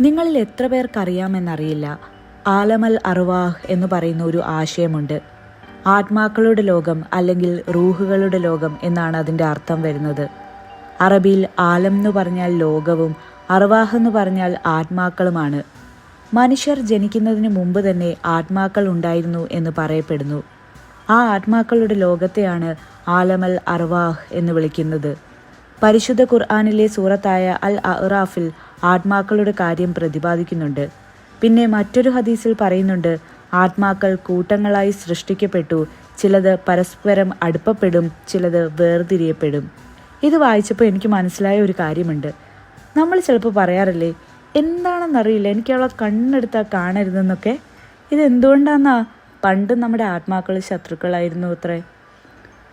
നിങ്ങളിൽ എത്ര പേർക്കറിയാമെന്നറിയില്ല. ആലമൽ അർവാഹ് എന്ന് പറയുന്ന ഒരു ആശയമുണ്ട്. ആത്മാക്കളുടെ ലോകം അല്ലെങ്കിൽ റൂഹുകളുടെ ലോകം എന്നാണ് അതിന്റെ അർത്ഥം വരുന്നത്. അറബിയിൽ ആലം എന്ന് പറഞ്ഞാൽ ലോകവും അർവാഹ് എന്ന് പറഞ്ഞാൽ ആത്മാക്കളുമാണ്. മനുഷ്യർ ജനിക്കുന്നതിന് മുമ്പ് തന്നെ ആത്മാക്കൾ ഉണ്ടായിരുന്നു എന്ന് പറയപ്പെടുന്നു. ആ ആത്മാക്കളുടെ ലോകത്തെയാണ് ആലമൽ അർവാഹ് എന്ന് വിളിക്കുന്നത്. പരിശുദ്ധ ഖുർആാനിലെ സൂറത്തായ അൽ അറാഫിൽ ആത്മാക്കളുടെ കാര്യം പ്രതിപാദിക്കുന്നുണ്ട്. പിന്നെ മറ്റൊരു ഹദീസിൽ പറയുന്നുണ്ട് ആത്മാക്കൾ കൂട്ടങ്ങളായി സൃഷ്ടിക്കപ്പെട്ടു ചിലത് പരസ്പരം അടുപ്പപ്പെടും ചിലത് വേർതിരിയപ്പെടും. ഇത് വായിച്ചപ്പോൾ എനിക്ക് മനസ്സിലായ ഒരു കാര്യമുണ്ട്. നമ്മൾ ചിലപ്പോൾ പറയാറില്ലേ എന്താണെന്നറിയില്ല എനിക്ക് അവളെ കണ്ണെടുത്താൽ കാണരുതെന്നൊക്കെ? ഇത് എന്തുകൊണ്ടാന്നാ പണ്ട് നമ്മുടെ ആത്മാക്കൾ ശത്രുക്കളായിരുന്നു അത്രേ.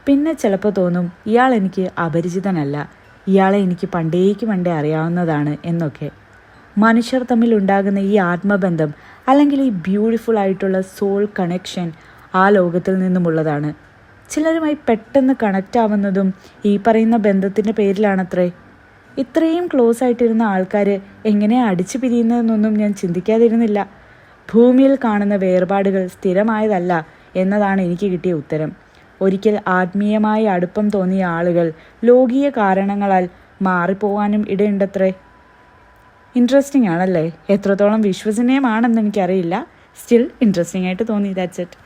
പിന്നെ ചിലപ്പോൾ തോന്നും ഇയാൾ എനിക്ക് അപരിചിതനല്ല. ഇയാളെ എനിക്ക് പണ്ടേക്ക് പണ്ടേ അറിയാവുന്നതാണ് എന്നൊക്കെ. മനുഷ്യർ തമ്മിൽ ഉണ്ടാകുന്ന ഈ ആത്മബന്ധം അല്ലെങ്കിൽ ഈ ബ്യൂട്ടിഫുൾ ആയിട്ടുള്ള സോൾ കണക്ഷൻ ആ ലോകത്തിൽ നിന്നുമുള്ളതാണ്. ചിലരുമായി പെട്ടെന്ന് കണക്റ്റ് ആവുന്നതും ഈ പറയുന്ന ബന്ധത്തിന്റെ പേരിലാണത്രേ. ഇത്രയും ക്ലോസ് ആയിട്ടിരുന്ന ആൾക്കാർ എങ്ങനെയാണ് അടിച്ചു പിരിയുന്നതെന്നൊന്നും ഞാൻ ചിന്തിക്കാതിരുന്നില്ല. ഭൂമിയിൽ കാണുന്ന വേർപാടുകൾ സ്ഥിരമായതല്ല എന്നതാണ് എനിക്ക് കിട്ടിയ ഉത്തരം. ഒരിക്കൽ ആത്മീയമായ അടുപ്പം തോന്നിയ ആളുകൾ ലോകീയ കാരണങ്ങളാൽ മാറിപ്പോവാനും ഇടയുണ്ടത്രേ. ഇൻട്രസ്റ്റിംഗ് ആണല്ലേ? എത്രത്തോളം വിശ്വസനീയമാണെന്ന് എനിക്കറിയില്ല. സ്റ്റിൽ ഇൻട്രസ്റ്റിംഗ് ആയിട്ട് തോന്നി ദാറ്റ്സ് ഇറ്റ്